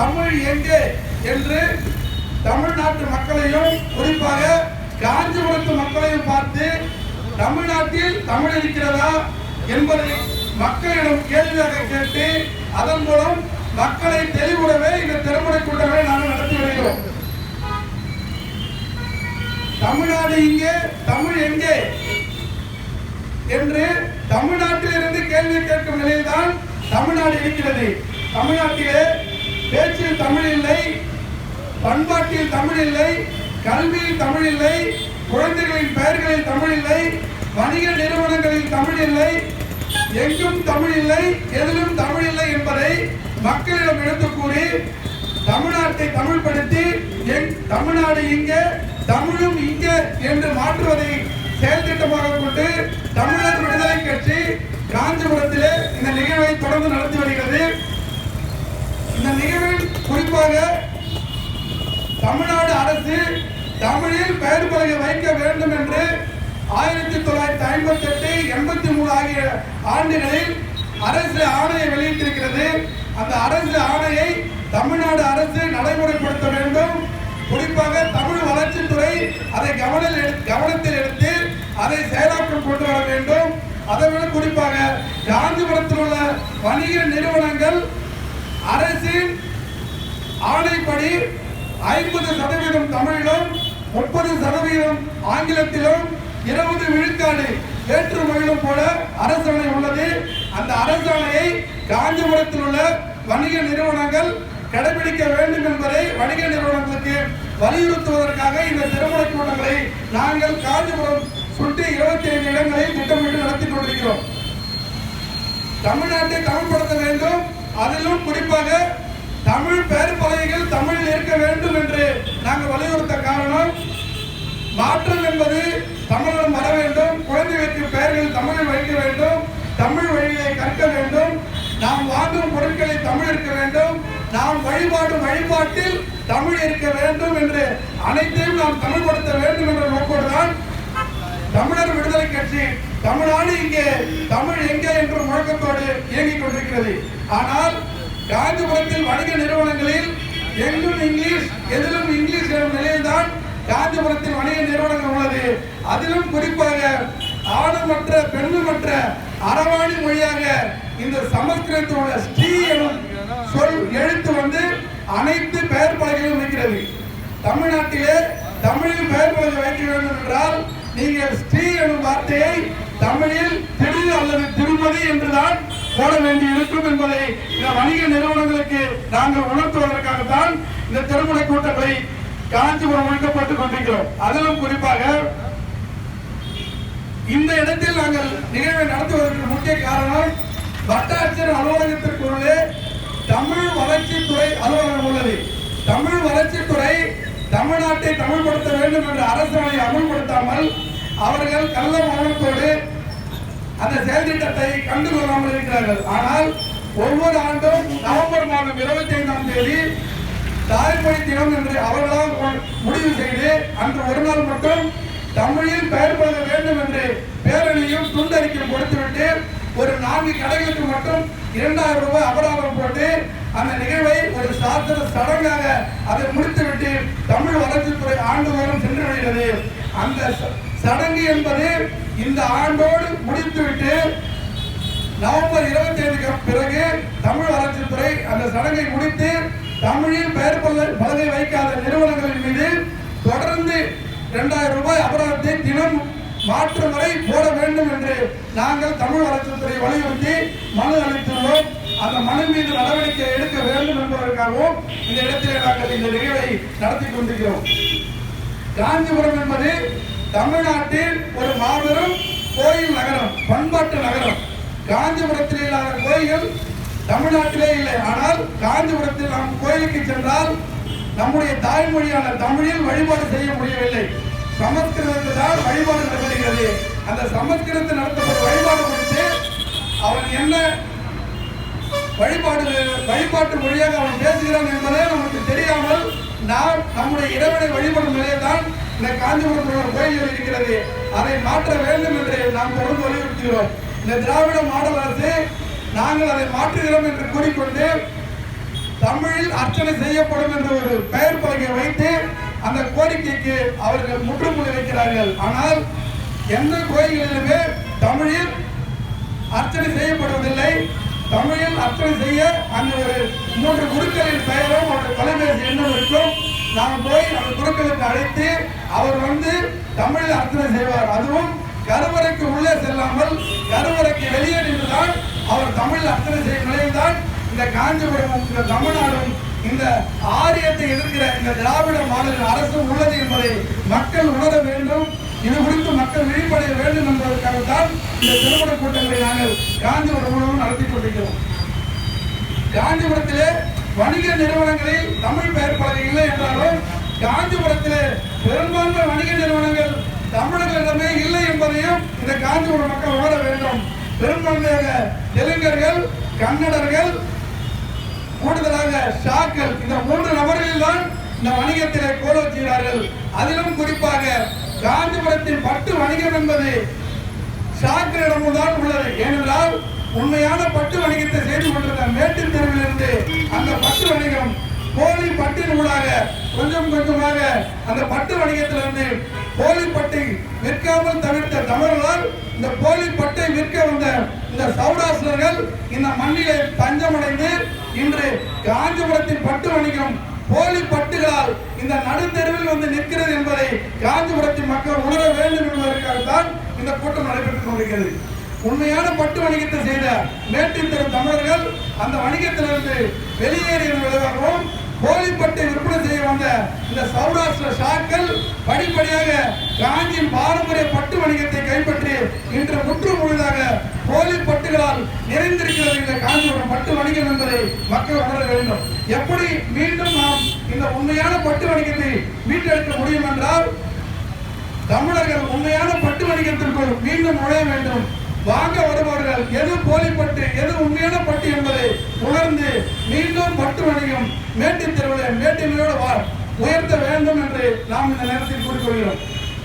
தமிழ் எங்கே என்று தமிழ்நாட்டு மக்களையும் குறிப்பாக காஞ்சிபுரத்து மக்களையும் பார்த்து தமிழ்நாட்டில் தமிழ் இருக்கிறதா? என்பதை மக்களிடம் கேள்வியாக கேட்டு அதன் மூலம் மக்களை தெளிவுடவே இந்த திறமுறை கூட்டங்களை நாங்கள் நடத்தி வருகிறோம். தமிழ்நாடு இங்கே தமிழ் எங்கே? என்று தமிழ்நாட்டிலிருந்து கேள்வி கேட்கும் நிலையில்தான் தமிழ்நாடு இருக்கிறது. தமிழ்நாட்டிலே பேச்சில் தமிழ் இல்லை பண்பாட்டில் தமிழ் இல்லை கல்வியில் தமிழ் இல்லை குழந்தைகளின் பெயர்களில் தமிழ் இல்லை வணிக நிறுவனங்களில் தமிழ் இல்லை எங்கும் தமிழ் இல்லை எதிலும் தமிழ் இல்லை என்பதை மக்களிடம் எடுத்து கூறி தமிழ்நாட்டை தமிழ்படுத்தி எங் தமிழ்நாடு இங்கே தமிழும் இங்கே என்று மாற்றுவதை செயல்திட்டமாக கொண்டு தமிழர் விடுதலை கட்சி காஞ்சிபுரத்திலே இந்த நிகழ்வை தொடர்ந்து நடத்தி வருகிறது. இந்த நிகழ்வில் குறிப்பாக தமிழ்நாடு அரசு தமிழில் பெயர் பலகை வைக்க வேண்டும் என்று ஆயிரத்தி தொள்ளாயிரத்தி ஐம்பத்தி எட்டு எண்பத்தி மூணு ஆகிய ஆண்டுகளில் அரசு ஆணையை வெளியிட்டிருக்கிறது. அந்த அரசு ஆணையை தமிழ்நாடு அரசு நடைமுறைப்படுத்த வேண்டும். குறிப்பாக தமிழ் வளர்ச்சித்துறை அதை கவனில் எடு- கவனத்தில் எடுத்து அதை செயலாக்கம் கொண்டு வர வேண்டும். அதை விட குறிப்பாக காஞ்சிபுரத்தில் உள்ள வணிக நிறுவனங்கள் அரசின் ஆணைப்படி ஐம்பது சதவீதம் தமிழிலும் முப்பது சதவீதம் ஆங்கிலத்திலும் இருபது விழுக்காடு ஏற்றுமொழியிலும் போல அரசாணை உள்ளது. அந்த அரசாணையை காஞ்சிபுரத்தில் உள்ள வணிக நிறுவனங்கள் கடைபிடிக்க வேண்டும் என்பதை வணிக நிறுவனங்களுக்கு வலியுறுத்துவதற்காக இந்த திருமண கூட்டங்களை நாங்கள் காஞ்சிபுரம் சுற்றி இருபத்தி ஐந்து இடங்களை திட்டமிட்டு நடத்தி கொண்டிருக்கிறோம். தமிழ்நாட்டை தமிழ்படுத்த வேண்டும். அதிலும் குறிப்பாக தமிழ் பெயர் பலகைகள் தமிழில் இருக்க வேண்டும் என்று நாங்கள் வலியுறுத்த காரணம் மாற்றம் என்பது தமிழிடம் வர வேண்டும் குழந்தைகளுக்கு பெயர்கள் தமிழில் வைக்க வேண்டும் தமிழ் வழியை கற்க வேண்டும் நாம் வாங்கும் பொருட்களை தமிழ் இருக்க வேண்டும் நாம் வழிபாடும் வழிபாட்டில் தமிழ் இருக்க வேண்டும் என்று அனைத்தையும் நாம் தமிழ்படுத்த வேண்டும் என்ற நோக்கோடு தான் தமிழர் விடுதலை கட்சி தமிழ்நாடு இங்கே தமிழ் எங்கே என்ற முழக்கத்தோடு இயங்கிக் கொண்டிருக்கிறது. ஆனால் காஞ்சிபுரத்தில் வணிக நிறுவனங்களில் எங்கும் இங்கிலீஷ் எதிலும் இங்கிலீஷ் எனும் நிலையில்தான் காஞ்சிபுரத்தில் வணிக நிறுவனங்கள் உள்ளது. அதிலும் குறிப்பாக ஆணுமற்ற பெண்ணுமற்ற அரவாணி மொழியாக இந்த சமஸ்கிருதத்தோட ஸ்ரீ எனும் சொல் எழுத்து வந்து அனைத்து பெயர் பலகையும் இருக்கிறது. தமிழ்நாட்டிலே தமிழில் பெயர் பலகை வைக்க வேண்டும் என்றால் நீங்கள் ஸ்ரீ எனும் வார்த்தையை தமிழில் திரு அல்லது திருமதி என்றுதான் போட வேண்டி இருக்கும் என்பதை இந்த வணிக நிறுவனங்களுக்கு நாங்கள் உணர்த்துவதற்காகத்தான் இந்த திருமண கூட்டங்களை காஞ்சிபுரம் ஒழிக்கப்பட்டுக் கொண்டிருக்கிறோம். அதிலும் குறிப்பாக இந்த இடத்தில் நாங்கள் நிகழ்வை நடத்துவதற்கு முக்கிய காரணம் வட்டாட்சியர் அலுவலகத்திற்குள்ளே தமிழ் வளர்ச்சித்துறை அலுவலகம் உள்ளது. தமிழ் வளர்ச்சித்துறை தமிழ்நாட்டை தமிழ்படுத்த வேண்டும் என்ற அரசாணை அமல்படுத்தாமல் அவர்கள் கள்ள மௌனத்தோடு அந்த செயல் திட்டத்தை கண்டுகொள்ளாமல் இருக்கிறார்கள். ஆனால் ஒவ்வொரு ஆண்டும் நவம்பர் மாதம் இருபத்தி ஐந்தாம் தேதி தாய்மொழி தினம் என்று அவர்களால் முடிவு செய்து அன்று ஒரு நாள் மட்டும் தமிழில் பெயர் பழக வேண்டும் என்று பேரணியும் துண்டறிக்கையும் கொடுத்துவிட்டு ஒரு நான்கு கடைகளுக்கு மட்டும் இரண்டாயிரம் ரூபாய் அபராதம் போட்டு அந்த நிகழ்வை ஒரு சாஸ்திர சடங்காக அதை முடித்துவிட்டு தமிழ் வளர்ச்சித்துறை ஆண்டுதோறும் சென்று வருகிறது. அந்த ச- சடங்கு என்பது இந்த ஆண்டோடு முடித்துவிட்டு நவம்பர் இருபத்தி ஐந்துக்கு பிறகு தமிழ் வளர்ச்சித்துறை அந்த சடங்கை முடித்து தமிழில் பெயர் பலகை வைக்காத நிறுவனங்களின் மீது தொடர்ந்து இரண்டாயிரம் ரூபாய் அபராதத்தை தினம் மாற்று முறை போட வேண்டும் என்று நாங்கள் தமிழ் வளர்ச்சித்துறை வலியுறுத்தி மனு அளித்துள்ளோம். அந்த மனு மீது நடவடிக்கை எடுக்க வேண்டும் என்பதற்காகவும் இந்த இடத்திலே நாங்கள் இந்த நிகழ்வை நடத்தி கொண்டிருக்கிறோம். காஞ்சிபுரம் என்பது தமிழ்நாட்டில் ஒரு மாபெரும் கோயில் நகரம் பண்பாட்டு நகரம். காஞ்சிபுரத்தில் இல்லாத கோயில் தமிழ்நாட்டிலே இல்லை. ஆனால் காஞ்சிபுரத்தில் நாம் கோயிலுக்கு சென்றால் நம்முடைய தாய்மொழியான தமிழில் வழிபாடு செய்ய முடியவில்லை. சமஸ்கிருதத்தினால் தான் வழிபாடு நடைபெறுகிறது அந்த சமஸ்கிருதத்தில் நடத்தப்பட்ட வழிபாடு குறித்து அவன் என்ன வழிபாடு வழிபாட்டு மொழியாக அவன் பேசுகிறான் என்பதே நமக்கு தெரியாமல் நாம் நம்முடைய இறைவனை வழிபடும் தான் இந்த காஞ்சிபுரத்தில் ஒரு கோயில் இருக்கிறது. அதை மாற்ற வேண்டும் என்று நாம் தொடர்ந்து வலியுறுத்துகிறோம். இந்த திராவிட மாடல் அரசு நாங்கள் அதை மாற்றுகிறோம் என்று கூறிக்கொண்டு தமிழில் அர்ச்சனை செய்யப்படும் என்ற ஒரு பெயர் பலகை வைத்து அந்த கோரிக்கைக்கு அவர்கள் முற்றுப்புள்ளி வைக்கிறார்கள். ஆனால் எந்த கோயில்களிலுமே தமிழில் அர்ச்சனை செய்யப்படுவதில்லை. தமிழில் அர்ச்சனை செய்ய அந்த ஒரு மூன்று குருக்களின் பெயரும் அவருடைய தொலைபேசி எண்ணும் இருக்கும். நாம் போய் அந்த குருக்களுக்கு அழைத்து அவர் வந்து தமிழில் அர்ச்சனை செய்வார். அதுவும் கருவறைக்கு உள்ளே செல்லாமல் கருவறைக்கு வெளியே நின்றுதான் அவர் தமிழில் அர்ச்சனை செய்யும் நிலையில்தான் இந்த காஞ்சிபுரமும் இந்த தமிழ்நாடும் இந்த ஆரியத்தை எதிர்க்கிற இந்த திராவிட மாநில அரசு உள்ளது என்பதை மக்கள் உணர வேண்டும். இது குறித்து மக்கள் விழிப்படைய வேண்டும் என்பதற்காகத்தான் இந்த திருமண கூட்டங்களை நாங்கள் காஞ்சிபுரம் மூலம் நடத்தி கொண்டிருக்கிறோம். காஞ்சிபுரத்திலே வணிக நிறுவனங்களில் தமிழ் பெயர் பலகை இல்லை என்றாலும் காஞ்சிபுரத்திலே பெரும்பான்மை வணிக நிறுவனங்கள் தமிழர்களிடமே இல்லை என்பதையும் இந்த காஞ்சிபுரம் மக்கள் உணர வேண்டும். பெரும்பான்மையாக தெலுங்கர்கள் கன்னடர்கள் கூடுதலாக ஷாக்கள் இந்த மூன்று நபர்களில் தான் இந்த வணிகத்திலே கோலோச் செய்கிறார்கள் அதிலும் குறிப்பாக காஞ்சிபுரத்தின் பட்டு வணிகம் என்பது ஷாக்களிடமும் தான் உள்ளது. ஏனென்றால் உண்மையான பட்டு வணிகத்தை செய்து கொண்டிருந்த மேட்டின் தெருவிலிருந்து அந்த பட்டு வணிகம் போலி பட்டின் ஊடாக கொஞ்சம் கொஞ்சமாக அந்த பட்டு வணிகத்திலிருந்து போலி பட்டை விற்காமல் தவிர்த்த தமிழர்களால் இந்த போலி இந்த சௌராஷ்டிரர்கள் இந்த மண்ணிலே தஞ்சமடைந்து இன்று காஞ்சிபுரத்தின் பட்டு வணிகம் போலி பட்டுகளால் இந்த நடுத்தெருவில் வந்து நிற்கிறது என்பதை காஞ்சிபுரத்தின் மக்கள் உணர வேண்டும் என்பதற்காகத்தான் இந்த கூட்டம் நடைபெற்றுக் கொண்டிருக்கிறது. உண்மையான பட்டு வணிகத்தை செய்த மேட்டின் தெரு தமிழர்கள் அந்த வணிகத்திலிருந்து வெளியேறிய விளைவாகவும் போலி பட்டு வந்த இந்த சௌராஷ்டிர ஷாக்கள் படிப்படியாக காஞ்சியின் பாரம்பரிய பட்டு வணிகத்தை கைப்பற்றி இன்று முற்று முழுதாக போலி பட்டுகளால் நிறைந்திருக்கிறது இந்த காஞ்சிபுரம் பட்டு வணிகம் என்பதை மக்கள் உணர வேண்டும். எப்படி மீண்டும் நாம் இந்த உண்மையான பட்டு வணிகத்தை மீட்டெடுக்க முடியும் என்றால் தமிழர்கள் உண்மையான பட்டு வணிகத்திற்குள் மீண்டும் நுழைய வேண்டும். வாங்க வருபவர்கள் எது போலிப்பட்டு எது உண்மையான பட்டு என்பதை உணர்ந்து மீண்டும் பட்டு வணிகம் மேட்டின் தெருவில் மேட்டினோடு உயர்த்த வேண்டும் என்று நாம் இந்த நேரத்தில் கூறிக்கொள்கிறோம்.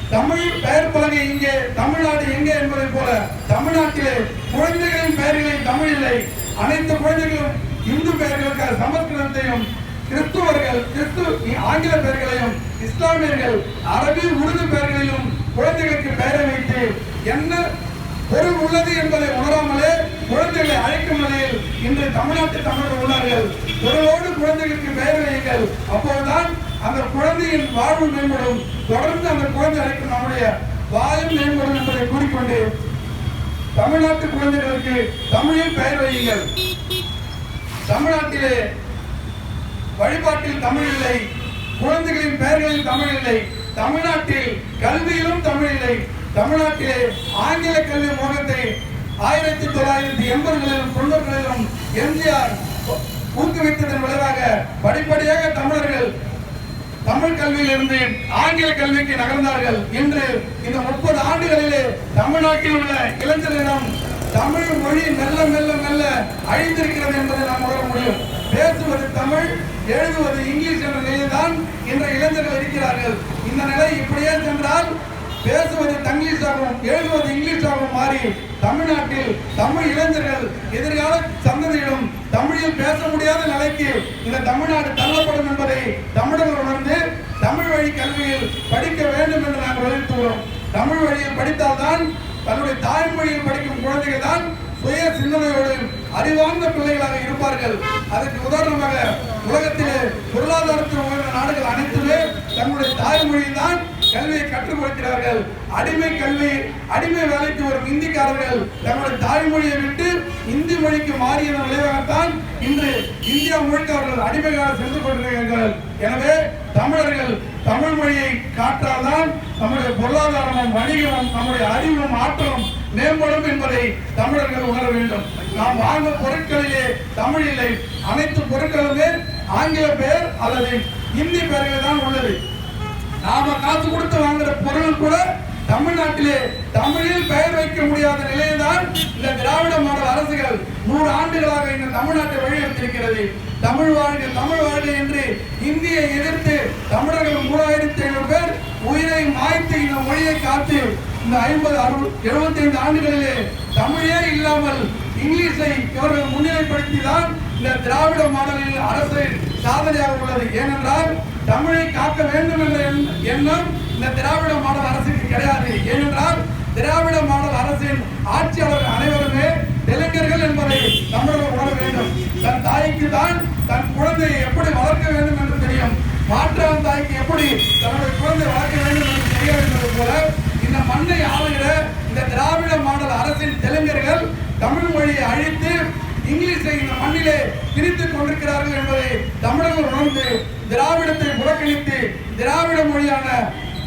தமிழ் பெயர் பலகை இங்கே தமிழ்நாடு எங்கே என்பதை போல தமிழ்நாட்டிலே குழந்தைகளின் பெயர்களில் தமிழ் இல்லை. அனைத்து குழந்தைகளும் இந்து பெயர்களுக்கு சமஸ்கிருதத்தையும் கிறிஸ்துவர்கள் கிறிஸ்து ஆங்கில பெயர்களையும் இஸ்லாமியர்கள் அரபி உருது பெயர்களையும் குழந்தைகளுக்கு பெயரை வைத்து என்ன பொருள் உள்ளது என்பதை உணராமலே குழந்தைகளை அழைக்கும் நிலையில் இன்று தமிழ்நாட்டு தமிழர்கள் உள்ளார்கள். பொருளோடு குழந்தைகளுக்கு பெயர் வையுங்கள். அப்போதுதான் அந்த குழந்தையின் வாழ்வு மேம்படும். தொடர்ந்து அந்த குழந்தை அழைக்கும் நம்முடைய வாயும் மேம்படும் என்பதை கூறிக்கொண்டு தமிழ்நாட்டு குழந்தைகளுக்கு தமிழில் பெயர் வையுங்கள். தமிழ்நாட்டிலே வழிபாட்டில் தமிழ் இல்லை. குழந்தைகளின் பெயர்களில் தமிழ் இல்லை. தமிழ்நாட்டில் கல்வியிலும் தமிழ் இல்லை. தமிழ்நாட்டிலே ஆங்கில கல்வி மோகத்தை ஆயிரத்தி தொள்ளாயிரத்தி எண்பதுகளிலும் தொண்ணூறுகளிலும் எம்ஜிஆர் ஊக்குவித்ததன் விளைவாக படிப்படியாக தமிழர்கள் தமிழ் கல்வியிலிருந்து ஆங்கில கல்விக்கு நகர்ந்தார்கள். இன்று இந்த முப்பது ஆண்டுகளிலே தமிழ்நாட்டில் உள்ள இளைஞர்களிடம் தமிழ் மொழி மெல்ல மெல்ல மெல்ல அழிந்திருக்கிறது என்பதை நாம் உணர முடியும். பேசுவது தமிழ் எழுதுவது இங்கிலீஷ் என்ற நிலையில்தான் இன்றைய இளைஞர்கள் இருக்கிறார்கள். இந்த நிலை இப்படியே சென்றால் பேசுவது தங்கிலீஷாகவும் எழுதுவது இங்கிலீஷாகவும் மாறி தமிழ்நாட்டில் தமிழ் இளைஞர்கள் எதிர்கால சந்ததியிடம் தமிழில் பேச முடியாத நிலைக்கு இந்த தமிழ்நாடு தள்ளப்படும் என்பதை தமிழர்கள் உணர்ந்து தமிழ் வழி கல்வியில் படிக்க வேண்டும் என்று நாங்கள் வலியுறுத்துகிறோம் தமிழ் வழியில் படித்தால்தான் தன்னுடைய தாய்மொழியில் படிக்கும் குழந்தைகள் தான் சுய சிந்தனையோடு அறிவார்ந்த பிள்ளைகளாக இருப்பார்கள். அதற்கு உதாரணமாக உலகத்திலே பொருளாதாரத்தில் உயர்ந்த நாடுகள் அனைத்துமே தங்களுடைய தாய்மொழியில் தான் கல்வியை கற்றுக் கொடுக்கிறார்கள் அடிமை கல்வி அடிமை வேலைக்கு வரும் இந்திக்காரர்கள் தங்களுடைய தாய்மொழியை விட்டு இந்தி மொழிக்கு மாறியதன் விளைவாகத்தான் இன்று இந்தியா முழுக்க அவர்கள் அடிமைகளாக சென்று கொண்டிருக்கிறார்கள். எனவே தமிழர்கள் தமிழ் மொழியை காற்றால்தான் நம்முடைய பொருளாதாரமும் வணிகமும் நம்முடைய அறிவும் ஆற்றலும் மேம்படும் என்பதை தமிழர்கள் உணர வேண்டும். நாம் வாங்கும் பொருட்களிலே தமிழ் இல்லை அனைத்து பொருட்களுமே ஆங்கில பெயர் அல்லது இந்தி பெயர்கள் தான் உள்ளது. நாம காசு கொடுத்து வாங்குற பொருள் கூட தமிழ்நாட்டிலே தமிழில் பெயர் வைக்க முடியாத நிலையில்தான் இந்த திராவிட மாடல் அரசுகள் நூறு ஆண்டுகளாக இந்த தமிழ்நாட்டை வழிநடத்திருக்கிறது தமிழ் வாழ்க தமிழ் வாழ்க என்று இந்தியை எதிர்த்து தமிழர்கள் மூவாயிரத்தி ஐநூறு பேர் உயிரை மாய்த்து இந்த மொழியை காத்து இந்த ஐம்பது அறுபது எழுபத்தி ஐந்து ஆண்டுகளிலே தமிழே இல்லாமல் இங்கிலீஷை இவர்கள் முன்னிலைப்படுத்தி தான் இந்த திராவிட மாடலில் அரசு சாதனையாக உள்ளது. ஏனென்றால் தமிழை காக்க வேண்டும் என்ற எண்ணம் இந்த திராவிட மாடல் அரசுக்கு கிடையாது. ஏனென்றால் திராவிட மாடல் அரசின் ஆட்சியாளர் அனைவருமே தெலுங்கர்கள் என்பதை தமிழர்கள் உணர வேண்டும். தன் தாய்க்கு தான் தன் குழந்தையை எப்படி வளர்க்க வேண்டும் என்று தெரியும். மாற்றான் தாய்க்கு எப்படி தன்னுடைய குழந்தை வளர்க்க வேண்டும் என்று தெரிய வேண்டும் போல இந்த மண்ணை ஆளுகிற இந்த திராவிட மாடல் அரசின் தெலுங்கர்கள் தமிழ் மொழியை அழித்து இங்கிலீஷை இந்த மண்ணிலே திணித்துக் கொண்டிருக்கிறார்கள் என்பதை தமிழர்கள் உணர்ந்து திராவிடத்தை புறக்கணித்து திராவிட மொழியான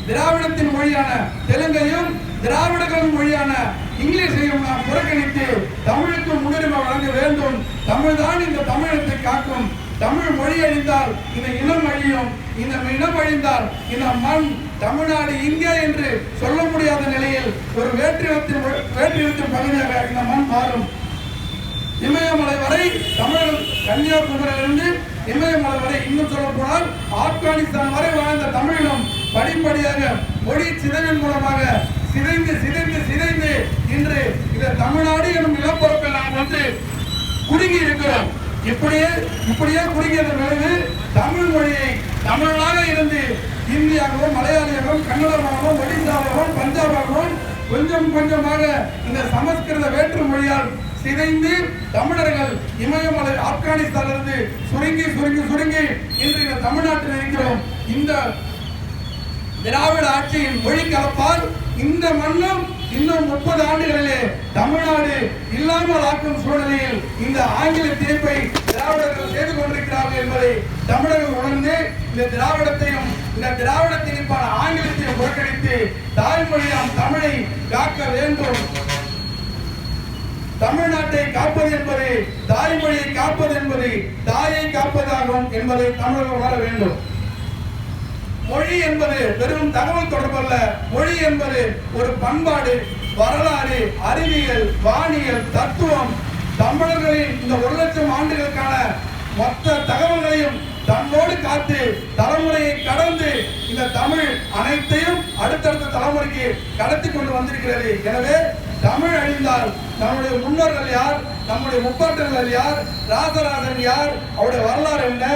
திராவிடத்தின் மொழியான தெலுங்கையும் திராவிடர்களின் மொழியான இங்கிலீஷையும் நாம் புறக்கணித்து தமிழுக்கு முன்னுரிமை வழங்க வேண்டும். தமிழ்தான் இந்த தமிழத்தை காக்கும். தமிழ் மொழி அழிந்தால் இந்த இனம் அழியும். இந்த இனம் அழிந்தால் இந்த மண் தமிழ்நாடு இங்கே என்று சொல்ல முடியாத நிலையில் ஒரு வேற்றினத்தின் வேற்றினத்தின் பகுதியாக இந்த மண் மாறும். இமயமலை வரை தமிழ் கன்னியாகுமரியிலிருந்து இமயமலை வரை இன்னும் சொல்ல போனால் ஆப்கானிஸ்தான் வரை வாழ்ந்த தமிழினம் படிப்படியாக மொழி சிதைவின் மூலமாக சிதைந்து சிதைந்து சிதைந்து இன்று இந்த தமிழ்நாடு எனும் நிலப்பரப்பில் நாம் வந்து குடுங்கி இருக்கிறோம். இப்படியே இப்படியே குறுகியது பிறகு தமிழ் மொழியை தமிழாக இருந்து இந்தியாகவும் மலையாளியாகவும் கன்னடமாகவும் ஒடிசாவாகவும் பஞ்சாபாகவும் கொஞ்சம் கொஞ்சமாக இந்த சமஸ்கிருத வேற்று மொழியால் சிதைந்து தமிழர்கள் இமயமலை ஆப்கானிஸ்தானிலிருந்து சுருங்கி சுருங்கி சுருங்கி இன்று இந்த தமிழ்நாட்டில் இருக்கிறோம். இந்த திராவிட ஆட்சியின் மொழி கலப்பால் இந்த மண்ணும் இன்னும் முப்பது ஆண்டுகளிலே தமிழ்நாடு இல்லாமல் ஆக்கும் சூழ்நிலையில் இந்த ஆங்கில தீர்ப்பை திராவிடர்கள் செய்து கொண்டிருக்கிறார்கள் என்பதை தமிழர்கள் உணர்ந்து இந்த திராவிடத்தையும் இந்த திராவிட திணிப்பான ஆங்கிலத்தையும் புறக்கணித்து தாய்மொழியாம் தமிழை காக்க வேண்டும். தமிழ்நாட்டை காப்பது என்பது தாய்மொழியை காப்பது என்பது தாயை காப்பதாகும் என்பதை தமிழர்கள் உணர வேண்டும். மொழி என்பது வெறும் தகவல் தொடர்பல்ல. மொழி என்பது ஒரு பண்பாடு வரலாறு அறிவியல் வானியல் தத்துவம். தமிழர்களின் இந்த ஒரு லட்சம் ஆண்டுகளுக்கான மொத்த தகவல்களையும் தன்னோடு காத்து தலைமுறையை கடந்து இந்த தமிழ் அனைத்தையும் அடுத்தடுத்த தலைமுறைக்கு கடத்தி கொண்டு வந்திருக்கிறது. எனவே தமிழ் அழிந்தால் நம்முடைய முன்னோர்கள் யார்? நம்முடைய முப்பாட்டர்கள் யார்? ராஜராஜன் யார்? அவருடைய வரலாறு என்ன?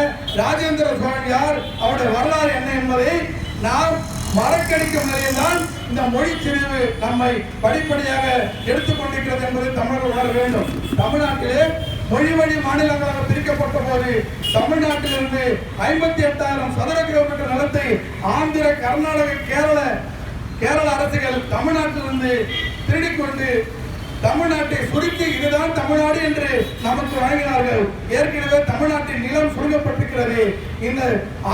ராஜேந்திர சோழன் யார்? அவருடைய வரலாறு என்ன என்பதை நாம் மறக்கடிக்கும் நிலையில்தான் இந்த மொழி சிரிவு நம்மை படிப்படியாக எடுத்துக்கொண்டிருக்கிறது என்பதை தமிழர்கள் உணர வேண்டும். தமிழ்நாட்டிலே மொழி வழி மாநிலங்களாக பிரிக்கப்பட்ட போது தமிழ்நாட்டிலிருந்து ஐம்பத்தி எட்டாயிரம் சதுர கிலோமீட்டர் நிலத்தை ஆந்திர கர்நாடக கேரள கேரள அரசுகள் தமிழ்நாட்டிலிருந்து திருடிக்கொண்டு தமிழ்நாட்டை சுருக்கி இதுதான் தமிழ்நாடு என்று நமக்கு வழங்கினார்கள். ஏற்கனவே தமிழ்நாட்டின் நிலம் சுருங்கப்பட்டிருக்கிறது. இந்த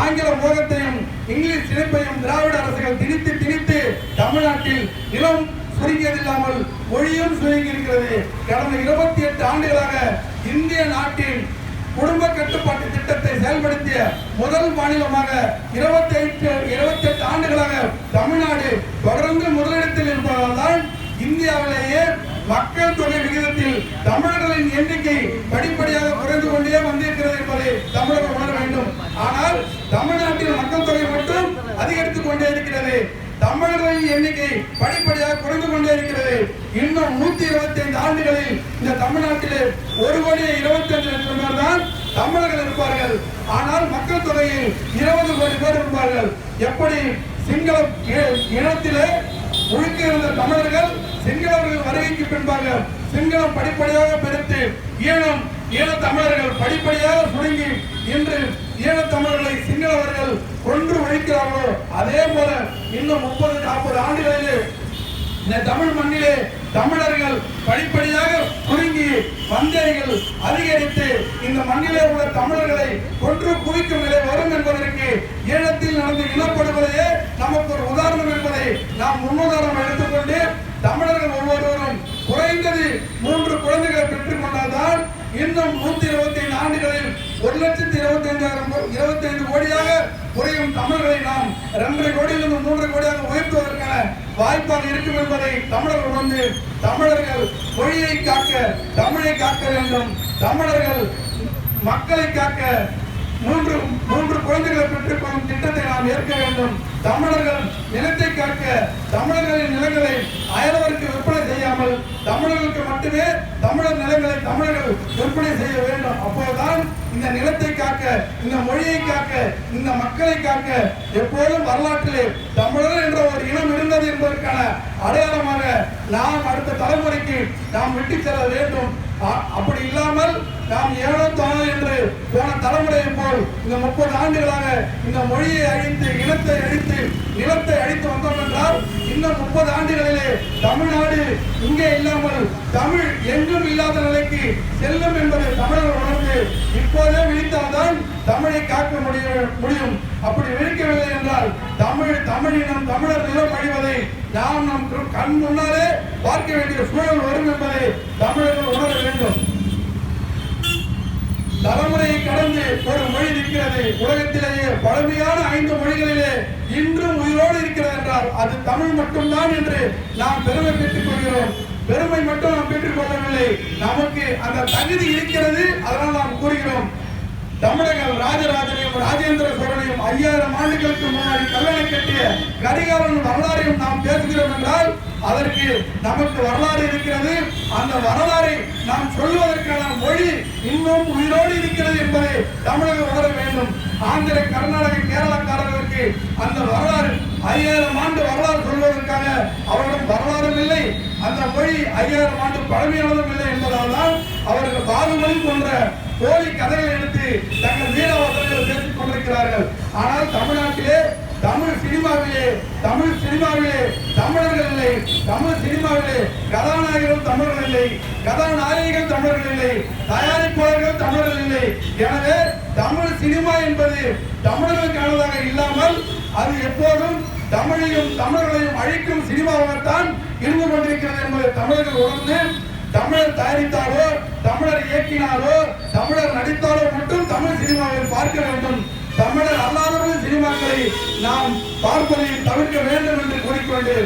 ஆங்கில மோகத்தையும் இங்கிலீஷ் இணைப்பையும் திராவிட அரசுகள் திணித்து திணித்து தமிழ்நாட்டில் நிலம் சுருங்கியதில்லாமல் மொழியும் சுருங்கி இருக்கிறது. கடந்த இருபத்தி எட்டு ஆண்டுகளாக இந்திய நாட்டின் குடும்ப கட்டுப்பாட்டு திட்டத்தை செயல்படுத்திய முதல் மாநிலமாக இருபத்தி எட்டு இருபத்தி எட்டு ஆண்டுகளாக தமிழ்நாடு தொடர்ந்து முதலிடத்தில் இருப்பதால் தான் இந்தியாவிலேயே மக்கள் தொகை விகிதத்தில் தமிழர்களின் எண்ணிக்கை படிப்படியாக குறைந்து கொண்டே வந்திருக்கிறது என்பதை தமிழர்கள் உணர வேண்டும். ஆனால் தமிழ்நாட்டில் மக்கள் தொகை மட்டும் அதிகரித்துக் கொண்டே இருக்கிறது. தமிழர்களின் எண்ணிக்கை படிப்படியாக குறைந்து கொண்டே இருக்கிறது. இன்னும் நூத்தி இருபத்தி ஐந்து ஆண்டுகளில் இந்த தமிழ்நாட்டிலே ஒரு கோடியே இருபத்தி அஞ்சு லட்சம் பேர் தான் தமிழர்கள் இருப்பார்கள். ஆனால் மக்கள் தொகையில் இருபது கோடி பேர் இருப்பார்கள். எப்படி சிங்கள இ- இனத்திலே முழுக்க இருந்த தமிழர்கள் சிங்களவர்கள் வருகைக்கு பின்பாக சிங்களம் படிப்படியாக பெருத்து ஈழம் ஈழ தமிழர்கள் படிப்படியாக சுருங்கி இன்று ஈழ தமிழர்களை சிங்களவர்கள் கொன்று ஒழிக்கிறார்களோ அதே போல இன்னும் முப்பது நாற்பது ஆண்டுகளிலே இந்த தமிழ் மண்ணிலே தமிழர்கள் படிப்படியாக குறுங்கி வந்தேரிகள் அதிகரித்து இந்த மண்ணிலே உள்ள தமிழர்களை கொன்று குவிக்கும் நிலை வரும் என்பதற்கு ஈழத்தில் நடந்து இனப்படுவதையே நமக்கு ஒரு உதாரணம். நாம் முன்னுதாரணம் எடுத்துக்கொண்டு தமிழர்கள் ஒவ்வொருவரும் குறைந்தது மூன்று குழந்தைகளை பெற்றுக் கொண்டால்தான் இன்னும் நூத்தி இருபத்தி ஐந்து ஆண்டுகளில் ஒரு லட்சத்தி இருபத்தி ஐந்தாயிரம் இருபத்தி ஐந்து கோடியாக குறையும் தமிழர்களை நாம் இரண்டரை கோடியிலிருந்து மூன்று கோடியாக உயர்த்துவதற்கான வாய்ப்பாக இருக்கும் என்பதை தமிழர்கள் உணர்ந்து தமிழர்கள் மொழியை காக்க தமிழை காக்க வேண்டும். தமிழர்கள் மக்களை காக்க மூன்று மூன்று குழந்தைகளை பெற்றுக்கொள்ளும் திட்டத்தை நாம் ஏற்க வேண்டும். தமிழர்கள் நிலத்தை காக்க தமிழர்களின் நிலங்களை அயலவருக்கு விற்பனை செய்யாமல் தமிழர்களுக்கு மட்டுமே தமிழர் நிலங்களை தமிழர்கள் விற்பனை செய்ய வேண்டும். அப்போதுதான் இந்த நிலத்தை காக்க இந்த மொழியை காக்க இந்த மக்களை காக்க எப்போதும் வரலாற்றிலே தமிழர் என்ற ஒரு இனம் இருந்தது என்பதற்கான அடையாளமாக நாம் அடுத்த தலைமுறைக்கு நாம் விட்டு செல்ல வேண்டும். அப்படி இல்லாமல் நாம் ஏனோ தானோ என்று போன தலைமுறையை போல் இந்த முப்பது ஆண்டுகளாக இந்த மொழியை அழித்து இனத்தை அழித்து நிலத்தை அழித்து வந்தோம் என்றால் இன்னும் முப்பது ஆண்டுகளிலே தமிழ்நாடு இங்கே இல்லாமல் தமிழ் எங்கும் இல்லாத நிலைக்கு செல்லும் என்பதை தமிழர்கள் உணர்ந்து இப்போதே விழித்தால்தான் தமிழை காக்க முடிய முடியும். அப்படி விழிக்கவில்லை என்றால் தமிழ் தமிழினம் தமிழர் நிலம் அழிவதை நாம் நம் கண் முன்னாலே பார்க்க வேண்டிய சூழல் வரும் என்பதை தமிழர்கள் உணர வேண்டும். தலைமுறையை கடந்து ஒரு மொழி நிற்கிறது. உலகத்திலேயே பழமையான ஐந்து மொழிகளிலே இன்றும் உயிரோடு இருக்கிறது என்றால் அது தமிழ் மட்டும்தான் என்று நாம் பெருமை பெற்றுக் கொள்கிறோம் பெருமை மட்டும் நாம் பெற்றுக் கொள்ளவில்லை நமக்கு அந்த தகுதி இருக்கிறது. அதனால் நாம் கூறுகிறோம். தமிழர்கள் ராஜராஜனையும் ராஜேந்திர சோழனையும் ஐயாயிரம் ஆண்டுகளுக்கு முன்னாடி கல்லணை கட்டிய கரிகாலன் வரலாறையும் நாம் பேசுகிறோம் என்றால் அதற்கு நமக்கு வரலாறு இருக்கிறது. அந்த வரலாறை நாம் சொல்வதற்கான மொழி இன்னும் உயிரோடு இருக்கிறது என்பதை தமிழகம் உணர வேண்டும். ஆந்திர கர்நாடக கேரளக்காரர்களுக்கு அந்த வரலாறு ஐயாயிரம் ஆண்டு வரலாறு சொல்வதற்காக அவர்களிடம் வரலாறும் இல்லை அந்த மொழி ஐயாயிரம் ஆண்டு பழமையானதும் இல்லை என்பதால் தான் அவர்கள் பாகுபலி போன்ற போலி கதைகளை எடுத்து தங்கள் வீரவசனங்களை பேசிக் கொண்டிருக்கிறார்கள். ஆனால் தமிழ்நாட்டிலே தமிழ் சினிமாவிலே தமிழ் சினிமாவிலே தமிழர்கள் இல்லை. தமிழ் சினிமாவிலே கதாநாயகர்கள் தமிழர்கள் இல்லை. கதாநாயகிகள் தமிழர்கள் இல்லை. தயாரிப்பாளர்கள் தமிழர்கள் இல்லை. எனவே தமிழ் சினிமா என்பது தமிழர்களுக்கானதாக இல்லாமல் அது எப்போதும் தமிழையும் தமிழர்களையும் அழிக்கும் சினிமாவாகத்தான் இருந்து கொண்டிருக்கிறது என்பதை தமிழர்கள் உணர்ந்து தமிழர் தயாரித்தாலோ இயக்கினாலோ தமிழர் நடித்தாலோ மட்டும் தமிழ் சினிமாவை பார்க்க வேண்டும். தமிழர் அல்லாதவர்கள் சினிமாக்களை நாம் பார்ப்பதை தவிர்க்க வேண்டும் என்று கூறிக்கொண்டு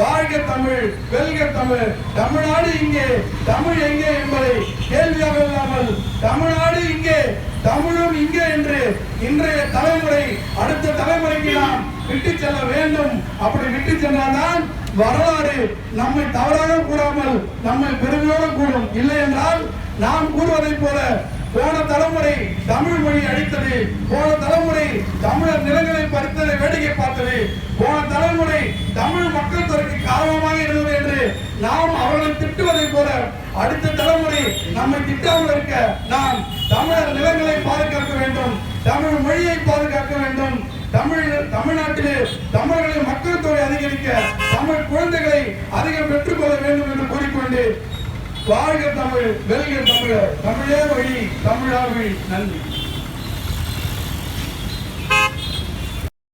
வாழ்க தமிழ் வெல்க தமிழ். தமிழ்நாடு இங்கே தமிழ் எங்கே என்பதை கேள்வியாக இல்லாமல் தமிழ்நாடு இங்கே தமிழும் இங்கே என்று இன்றைய தலைமுறை அடுத்த தலைமுறைக்கு நாம் விட்டு செல்ல வேண்டும். அப்படி விட்டு சென்றால்தான் வரலாறு நம்மை தவறாக கூடாமல் நம்மை பெருமையோடு கூடும். இல்லை என்றால் நாம் கூறுவதைப் போல போன தலைமுறை தமிழ் மொழி அழித்தது போன தலைமுறை தமிழர் நிலங்களை பறித்ததை வேடிக்கை பார்த்தது போன தலைமுறை தமிழ் மக்கள் தொகைக்கு காரணமாக இருந்தது என்று நாம் அவர்களை திட்டுவதைப் போல அடுத்த தலைமுறை நம்மை திட்டாமல் இருக்க நாம் தமிழர் நிலங்களை பாதுகாக்க வேண்டும் தமிழ் மொழியை பாதுகாக்க வேண்டும் தமிழ் தமிழ்நாட்டிலே தமிழர்களின் மக்கள் தொகை அதிகரிக்க தமிழ் குழந்தைகளை அதிகம் பெற்றுக்கொள்ள வேண்டும் என்று கூறிக்கொண்டு வாழ்க தமிழ் வெல்க தமிழர். தமிழே வழி தமிழாவி நன்றி.